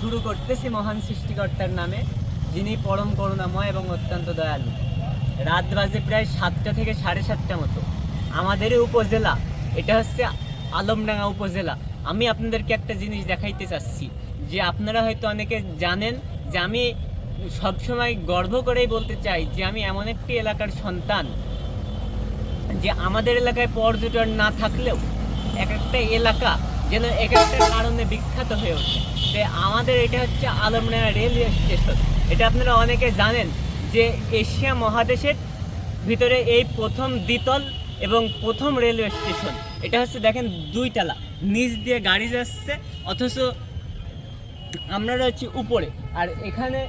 শুরু করতেছি মহান সৃষ্টিকর্তার নামে, যিনি পরম করুণাময় এবং অত্যন্ত দয়ালু। রাত বাজে প্রায় সাতটা থেকে সাড়ে সাতটা মতো। আমাদের উপজেলা, এটা হচ্ছে আলমডাঙ্গা উপজেলা। আমি আপনাদেরকে একটা জিনিস দেখাইতে চাচ্ছি, যে আপনারা হয়তো অনেকে জানেন যে আমি সবসময় গর্ব করেই বলতে চাই যে আমি এমন একটি এলাকার সন্তান, যে আমাদের এলাকায় পর্যটন না থাকলেও এক একটা এলাকা যেন এক একটা কারণে বিখ্যাত হয়ে ওঠে। যে আমাদের এটা হচ্ছে আলমডাঙ্গা রেলওয়ে স্টেশন। এটা আপনারা অনেকে জানেন যে এশিয়া মহাদেশের ভিতরে এই প্রথম দ্বিতল এবং প্রথম রেলওয়ে স্টেশন। এটা হচ্ছে দেখেন দুইতলা। নিচ দিয়ে গাড়ি যাচ্ছে, অথচ আমরা রয়েছি উপরে। আর এখানে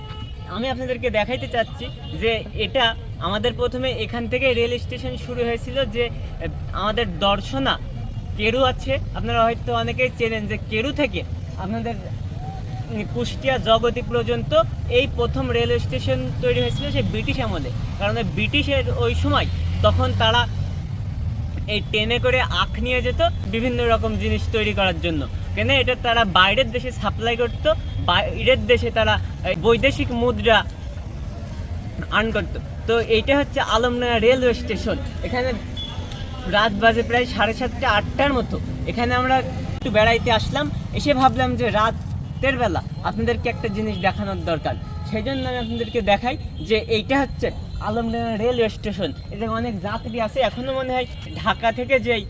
আমি আপনাদেরকে দেখাইতে চাচ্ছি যে এটা আমাদের প্রথমে এখান থেকে রেল স্টেশন শুরু হয়েছিল যে, আমাদের দর্শনা কেরু আছে। আপনারা হয়তো অনেকেই চেনেন যে কেরু থেকে আপনাদের কুষ্টিয়া জগতি পর্যন্ত এই প্রথম রেলওয়ে স্টেশন তৈরি হয়েছিল সে ব্রিটিশ আমলে। কারণ ব্রিটিশের ওই সময় তখন তারা এই ট্রেনে করে আখ নিয়ে যেত বিভিন্ন রকম জিনিস তৈরি করার জন্য। কেন এটা তারা বাইরের দেশে সাপ্লাই করতো, বাইরের দেশে তারা বৈদেশিক মুদ্রা আর্ন করতো। তো এইটা হচ্ছে আলমডাঙ্গা রেলওয়ে স্টেশন। এখানে রাত বাজে প্রায় সাড়ে সাতটা আটটার মতো। এখানে আমরা একটু বেড়াইতে আসলাম, এসে ভাবলাম যে রাতের বেলা আপনাদেরকে একটা জিনিস দেখানোর দরকার। সেই জন্য আমি আপনাদেরকে দেখাই যে এইটা হচ্ছে আলমডাঙ্গা রেলওয়ে স্টেশন। এটা অনেক যাত্রী আছে। এখনও মনে হয় ঢাকা থেকে যেই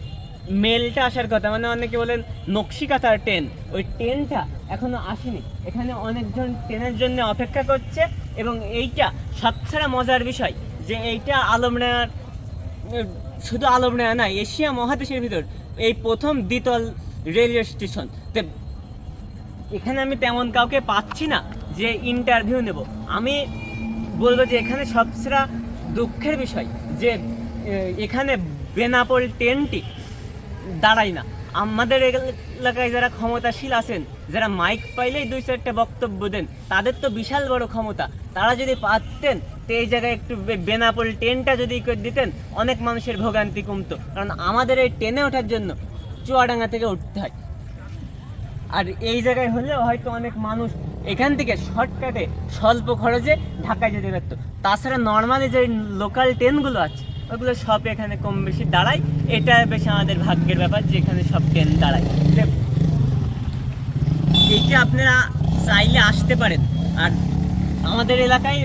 মেলটা আসার কথা মানে অনেকে বলেন নকশিকাতার ট্রেন। ওই ট্রেনটা এখনও আসেনি। এখানে অনেকজন ট্রেনের জন্য অপেক্ষা করছে এবং এইটা সবচেয়ে মজার বিষয় যে এইটা আলমডাঙ্গার শুধু আলমডাঙ্গা না এশিয়া মহাদেশের ভিতর এই প্রথম দ্বিতল রেলওয়ে স্টেশন। এখানে আমি তেমন কাউকে পাচ্ছি না যে ইন্টারভিউ নেব। আমি বলব যে এখানে সবচেয়ে দুঃখের বিষয় যে এখানে বেনাপোল ট্রেনটি দাঁড়ায় না। আমাদের এলাকায় যারা ক্ষমতাশীল আছেন, যারা মাইক পাইলেই দুই চারটে বক্তব্য দেন, তাদের তো বিশাল বড় ক্ষমতা। তারা যদি পারতেন, তো এই জায়গায় একটু বেনাপোল ট্রেনটা যদি দিতেন, অনেক মানুষের ভোগান্তি কমতো। কারণ আমাদের এই ট্রেনে ওঠার জন্য চুয়াডাঙ্গা থেকে উঠতে হয়। আর এই জায়গায় হলেও হয়তো অনেক মানুষ এখান থেকে শর্টকাটে স্বল্প খরচে ঢাকায় যেতে পারতো তাছাড়া নর্মালি যে লোকাল ট্রেনগুলো আছে, ওগুলো সব এখানে কম বেশি দাঁড়ায়। এটা বেশ আমাদের ভাগ্যের ব্যাপার যে এখানে সব ট্রেন দাঁড়ায়। এইটা আপনারা চাইলে আসতে পারেন। আর আমাদের এলাকায়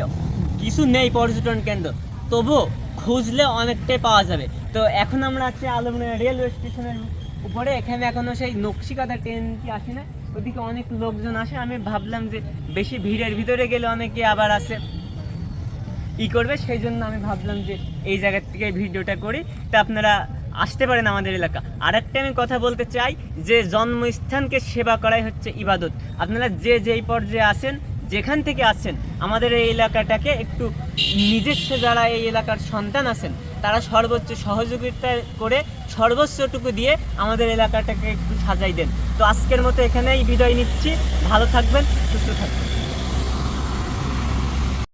কিছু নেই পর্যটন কেন্দ্র, তবুও খুঁজলে অনেকটাই পাওয়া যাবে। তো এখন আমরা আছি আলমডাঙ্গা রেলওয়ে স্টেশনের উপরে, এখানে এখনও সেই নকশিকাতা ট্রেন কি আসে না? ওদিকে অনেক লোকজন আসে। আমি ভাবলাম যে বেশি ভিড়ের ভিতরে গেলে অনেকে আবার আসে। ই করবে, সেই জন্য আমি ভাবলাম যে এই জায়গার থেকে ভিডিওটা করি। তা আপনারা আসতে পারেন আমাদের এলাকা। আর একটা আমি কথা বলতে চাই, যে জন্মস্থানকে সেবা করাই হচ্ছে ইবাদত। আপনারা যে যেই পর্যায়ে আসেন যেখান থেকে আছেন, আমাদের এই এলাকাটাকে একটু নিজস্ব যারা এই এলাকার সন্তান আছেন তারা সর্বোচ্চ সহযোগিতা করে সর্বোচ্চটুকু দিয়ে আমাদের এলাকাটাকে একটু সাজাই দেন। তো আজকের মতো এখানেই বিদায় নিচ্ছি। ভালো থাকবেন, সুস্থ থাকবেন।